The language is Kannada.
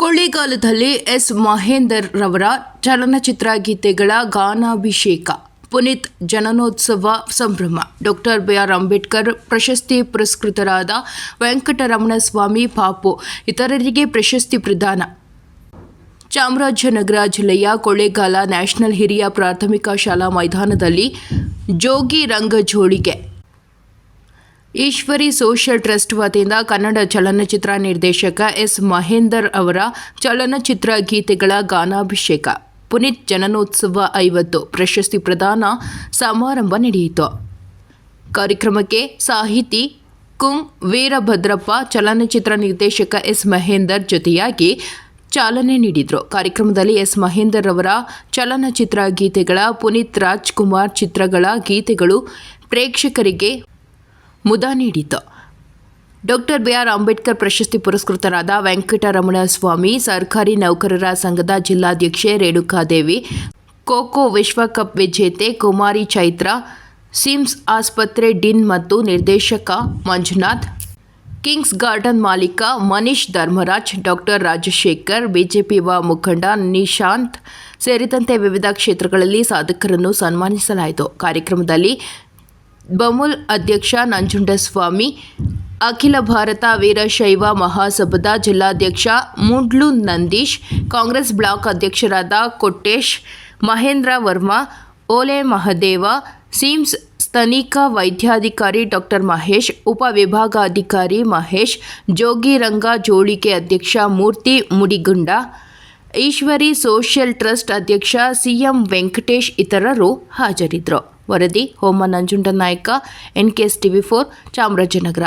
ಕೊಳ್ಳೇಗಾಲದಲ್ಲಿ ಎಸ್. ಮಹೇಂದರ್ ರವರ ಚಲನಚಿತ್ರ ಗೀತೆಗಳ ಗಾನಾಭಿಷೇಕ, ಪುನೀತ್ ಜನನೋತ್ಸವ ಸಂಭ್ರಮ. ಡಾಕ್ಟರ್ ಬಿ ಆರ್ ಅಂಬೇಡ್ಕರ್ ಪ್ರಶಸ್ತಿ ಪುರಸ್ಕೃತರಾದ ವೆಂಕಟರಮಣಸ್ವಾಮಿ ಪಾಪು, ಇತರರಿಗೆ ಪ್ರಶಸ್ತಿ ಪ್ರದಾನ. ಚಾಮರಾಜನಗರ ಜಿಲ್ಲೆಯ ಕೊಳ್ಳೇಗಾಲ ನ್ಯಾಷನಲ್ ಹಿರಿಯ ಪ್ರಾಥಮಿಕ ಶಾಲಾ ಮೈದಾನದಲ್ಲಿ ಜೋಗಿ ರಂಗಜೋಳಿಗೆ ಈಶ್ವರಿ ಸೋಷಿಯಲ್ ಟ್ರಸ್ಟ್ ವತಿಯಿಂದ ಕನ್ನಡ ಚಲನಚಿತ್ರ ನಿರ್ದೇಶಕ ಎಸ್ ಮಹೇಂದರ್ ಅವರ ಚಲನಚಿತ್ರ ಗೀತೆಗಳ ಗಾನಾಭಿಷೇಕ, ಪುನೀತ್ ಜನನೋತ್ಸವ ಐವತ್ತು ಪ್ರಶಸ್ತಿ ಪ್ರದಾನ ಸಮಾರಂಭ ನಡೆಯಿತು. ಕಾರ್ಯಕ್ರಮಕ್ಕೆ ಸಾಹಿತಿ ಕುಂ ವೀರಭದ್ರಪ್ಪ, ಚಲನಚಿತ್ರ ನಿರ್ದೇಶಕ ಎಸ್ ಮಹೇಂದರ್ ಜೊತೆಯಾಗಿ ಚಾಲನೆ ನೀಡಿದರು. ಕಾರ್ಯಕ್ರಮದಲ್ಲಿ ಎಸ್ ಮಹೇಂದರ್ ಅವರ ಚಲನಚಿತ್ರ ಗೀತೆಗಳ, ಪುನೀತ್ ರಾಜ್ಕುಮಾರ್ ಚಿತ್ರಗಳ ಗೀತೆಗಳು ಪ್ರೇಕ್ಷಕರಿಗೆ ಮುದ ನೀಡಿತು ಡಾಕ್ಟರ್ ಬಿಆರ್ ಅಂಬೇಡ್ಕರ್ ಪ್ರಶಸ್ತಿ ಪುರಸ್ಕೃತರಾದ ವೆಂಕಟರಮಣ ಸ್ವಾಮಿ, ಸರ್ಕಾರಿ ನೌಕರರ ಸಂಘದ ಜಿಲ್ಲಾಧ್ಯಕ್ಷೆ ರೇಣುಕಾದೇವಿ, ಖೋಖೋ ವಿಶ್ವಕಪ್ ವಿಜೇತೆ ಕುಮಾರಿ ಚೈತ್ರ, ಸಿಮ್ಸ್ ಆಸ್ಪತ್ರೆ ಡಿನ್ ಮತ್ತು ನಿರ್ದೇಶಕ ಮಂಜುನಾಥ್, ಕಿಂಗ್ಸ್ ಗಾರ್ಡನ್ ಮಾಲೀಕ ಮನೀಶ್ ಧರ್ಮರಾಜ್, ಡಾಕ್ಟರ್ ರಾಜಶೇಖರ್, ಬಿಜೆಪಿ ಯುವ ಮುಖಂಡ ನಿಶಾಂತ್ ಸೇರಿದಂತೆ ವಿವಿಧ ಕ್ಷೇತ್ರಗಳಲ್ಲಿ ಸಾಧಕರನ್ನು ಸನ್ಮಾನಿಸಲಾಯಿತು. ಕಾರ್ಯಕ್ರಮದಲ್ಲಿ ಬಮುಲ್ ಅಧ್ಯಕ್ಷ ನಂಜುಂಡಸ್ವಾಮಿ, ಅಖಿಲ ಭಾರತ ವೀರಶೈವ ಮಹಾಸಭದ ಜಿಲ್ಲಾಧ್ಯಕ್ಷ ಮುಂಡ್ಲು ನಂದೀಶ್, ಕಾಂಗ್ರೆಸ್ ಬ್ಲಾಕ್ ಅಧ್ಯಕ್ಷರಾದ ಕೊಟ್ಟೇಶ್, ಮಹೇಂದ್ರ ವರ್ಮಾ, ಓಲೆ ಮಹದೇವ, ಸಿಮ್ಸ್ ತನಿಖಾ ವೈದ್ಯಾಧಿಕಾರಿ ಡಾಕ್ಟರ್ ಮಹೇಶ್ ಉಪವಿಭಾಗಾಧಿಕಾರಿ ಮಹೇಶ್ ಜೋಗಿರಂಗ ಜೋಳಿಕೆ ಅಧ್ಯಕ್ಷ ಮೂರ್ತಿ ಮುಡಿಗುಂಡ, ಈಶ್ವರಿ ಸೋಷಿಯಲ್ ಟ್ರಸ್ಟ್ ಅಧ್ಯಕ್ಷ ಸಿಎಂ ವೆಂಕಟೇಶ್ ಇತರರು ಹಾಜರಿದ್ದರು. ವರದಿ ಹೋಮ ನಂಜುಂಡ ನಾಯಕ ಎನ್ಕೆಎಸ್ ಟಿವಿ ಫೋರ್ ಚಾಮರಾಜನಗರ.